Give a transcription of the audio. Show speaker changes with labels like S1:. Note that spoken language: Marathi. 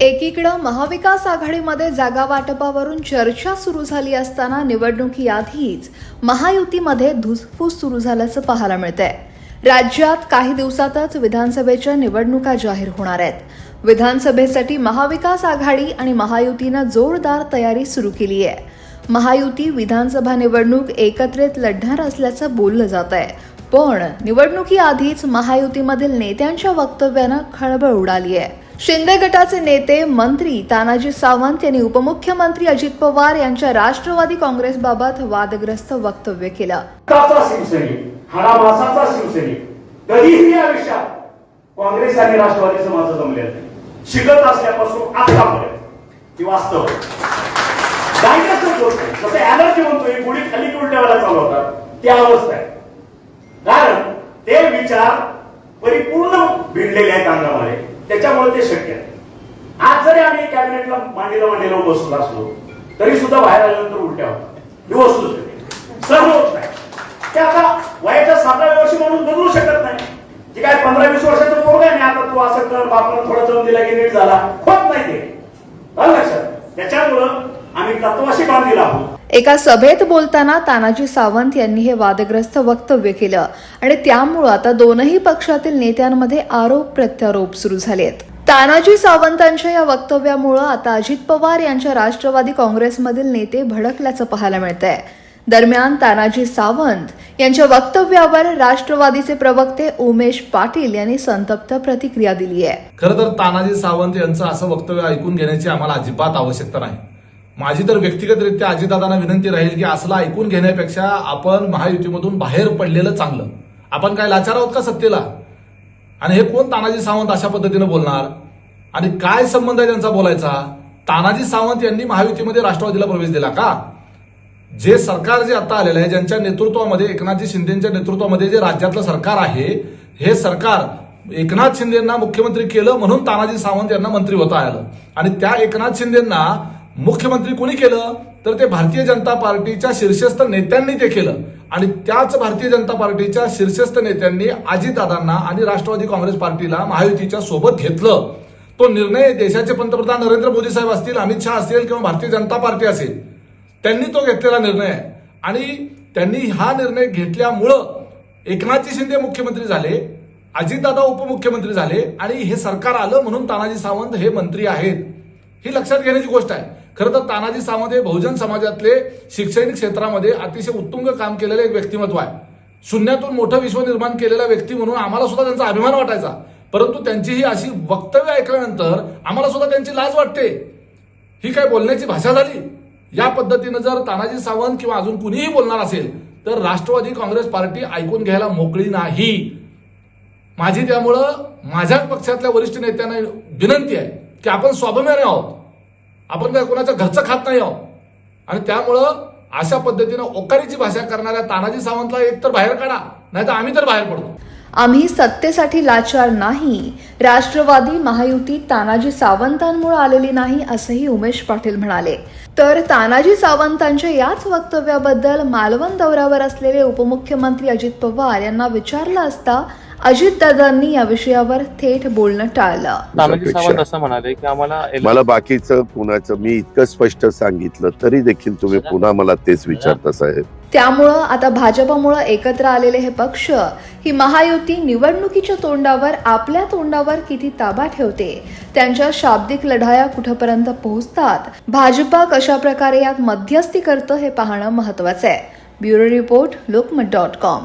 S1: एकीकडं महाविकास आघाडीमध्ये जागा वाटपावरून चर्चा सुरू झाली असताना निवडणुकीआधीच महायुतीमध्ये धुसफूस सुरू झाल्याचं पाहायला मिळतंय. राज्यात काही दिवसातच विधानसभेच्या निवडणुका जाहीर होणार आहेत. विधानसभेसाठी महाविकास आघाडी आणि महायुतीनं जोरदार तयारी सुरू केली आहे. महायुती विधानसभा निवडणूक एकत्रित लढणार असल्याचं बोललं जात आहे पण निवडणुकीआधीच महायुतीमधील नेत्यांच्या वक्तव्यानं खळबळ उडाली आहे. शिंदे गटाचे नेते मंत्री तानाजी सावंत यांनी उपमुख्यमंत्री अजित पवार यांच्या राष्ट्रवादी काँग्रेसबाबत वादग्रस्त वक्तव्य केलं.
S2: शिवसैनिक हाडामासाचा शिवसैनिक कधीही या काँग्रेस आणि राष्ट्रवादीचं माझं जमले नाही. शिकत असल्यापासून आतापर्यंत ही वास्तव आहे. जसं एनर्जी म्हणतोय गोळी खाली की चालवतात ती अवस्था आहे. कारण ते विचार परिपूर्ण भिडलेले आहेत अंगामध्ये. त्याच्यामुळे ते शक्य आहे. आज जरी आम्ही कॅबिनेटला मांडीला मांडीला बसलो असलो तरी सुद्धा बाहेर आल्यानंतर उलट्या होतात. ही वस्तुस्थिती सर्व होत नाही. ते आता वयाच्या सातव्या वर्षी म्हणून बदलू शकत नाही. जे काय पंधरा वीस वर्षाचं पोरग आहे आता तू असं कर बापानं थोडं जाऊन दिला की नीट झाला. होत नाही ते. लक्षात. त्याच्यामुळं आम्ही तत्वाशी बांधलेला आहोत.
S1: एका सभेत बोलताना तानाजी सावंत यांनी हे वादग्रस्त वक्तव्य केलं आणि त्यामुळं आता दोनही पक्षातील नेत्यांमध्ये आरोप प्रत्यारोप सुरू झालेत. तानाजी सावंतांच्या या वक्तव्यामुळं आता अजित पवार यांच्या राष्ट्रवादी काँग्रेसमधील नेते भडकल्याचं पाहायला मिळतंय. दरम्यान तानाजी सावंत यांच्या वक्तव्यावर राष्ट्रवादीचे प्रवक्ते उमेश पाटील यांनी संतप्त प्रतिक्रिया दिली आहे
S3: खरं तर तानाजी सावंत यांचं असं वक्तव्य ऐकून घेण्याची आम्हाला अजिबात आवश्यकता नाही. माझी तर व्यक्तिगतरित्या अजितदादांना विनंती राहील की असलं ऐकून घेण्यापेक्षा आपण महायुतीमधून बाहेर पडलेलं चांगलं. आपण काय लाचार आहोत का सत्तेला? आणि हे कोण तानाजी सावंत अशा पद्धतीनं बोलणार? आणि काय संबंध आहे त्यांचा बोलायचा? तानाजी सावंत यांनी महायुतीमध्ये राष्ट्रवादीला प्रवेश दिला का? जे सरकार जे आता आलेलं आहे ज्यांच्या नेतृत्वामध्ये एकनाथजी शिंदेच्या नेतृत्वामध्ये जे राज्यातलं सरकार आहे हे सरकार एकनाथ शिंदेना मुख्यमंत्री केलं म्हणून तानाजी सावंत यांना मंत्री होता आलं. आणि त्या एकनाथ शिंदेना मुख्यमंत्री कोणी केलं तर ते भारतीय जनता पार्टीच्या शीर्षस्थ नेत्यांनी ते केलं. आणि त्याच भारतीय जनता पार्टीच्या शीर्षस्थ नेत्यांनी अजितदादांना आणि राष्ट्रवादी काँग्रेस पार्टीला महायुतीच्या सोबत घेतलं. तो निर्णय देशाचे पंतप्रधान नरेंद्र मोदी साहेब असतील अमित शहा असतील किंवा भारतीय जनता पार्टी असेल त्यांनी तो घेतलेला निर्णय आहे. आणि त्यांनी हा निर्णय घेतल्यामुळं एकनाथजी शिंदे मुख्यमंत्री झाले अजितदादा उपमुख्यमंत्री झाले आणि हे सरकार आलं म्हणून तानाजी सावंत हे मंत्री आहेत. ही लक्षात घेण्याची गोष्ट आहे. खरं तर तानाजी सावंत हे बहुजन समाजातले शैक्षणिक क्षेत्रामध्ये अतिशय उत्तुंग काम केलेलं एक व्यक्तिमत्व आहे. शून्यातून मोठं विश्व निर्माण केलेला व्यक्ती म्हणून आम्हाला सुद्धा त्यांचा अभिमान वाटायचा. परंतु त्यांची ही अशी वक्तव्य ऐकल्यानंतर आम्हाला सुद्धा त्यांची लाज वाटते. ही काय बोलण्याची भाषा झाली? या पद्धतीनं जर तानाजी सावंत किंवा अजून कुणीही बोलणार असेल तर राष्ट्रवादी काँग्रेस पार्टी ऐकून घ्यायला मोकळी नाही. माझी त्यामुळं माझ्याच पक्षातल्या वरिष्ठ नेत्यांना विनंती आहे की आपण स्वाभिमानी आहोत. आपण काय कोणाच्या घरचं खात नाही आहोत? आणि त्यामुळं अशा पद्धतीनं ओकारीची भाषा करणाऱ्या तानाजी सावंतला एक तर बाहेर काढा नाही तर आम्ही तर बाहेर पडतो
S1: आम्ही सत्तेसाठी लाचार नाही. राष्ट्रवादी महायुती तानाजी सावंतांमुळे आलेली नाही असंही उमेश पाटील म्हणाले. तर तानाजी सावंतांच्या याच वक्तव्याबद्दल मालवण दौऱ्यावर असलेले उपमुख्यमंत्री अजित पवार यांना विचारलं असता अजितदादांनी या विषयावर थेट बोलणं टाळलं.
S4: तानाजी
S5: अपेक्षा.
S4: सावंत असं म्हणाले की आम्हाला एल-
S5: मला बाकीचं कुणाचं मी इतकं स्पष्ट सांगितलं तरी देखील तुम्ही पुन्हा मला तेच विचारता साहेब.
S1: त्यामुळं आता भाजपमुळं एकत्र आलेले हे पक्ष ही महायुती निवडणुकीच्या तोंडावर आपल्या तोंडावर किती ताबा ठेवते? त्यांच्या शाब्दिक लढाया कुठपर्यंत पोहोचतात? भाजपा कशा प्रकारे यात मध्यस्थी करतं हे पाहणं महत्वाचं आहे. Bureau report Lokmat dot com.